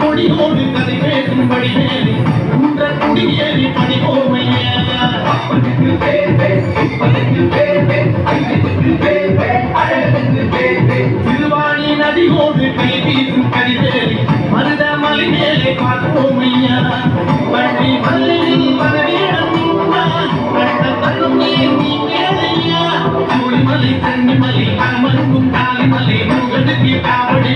கொடியோடு கதை பேசும்படி மேலே குன்ற குடியேறி பணிவோமையா திருவாணி తల్లి తండ్రి బలి అమ్మను కాలి బలి కాబట్టి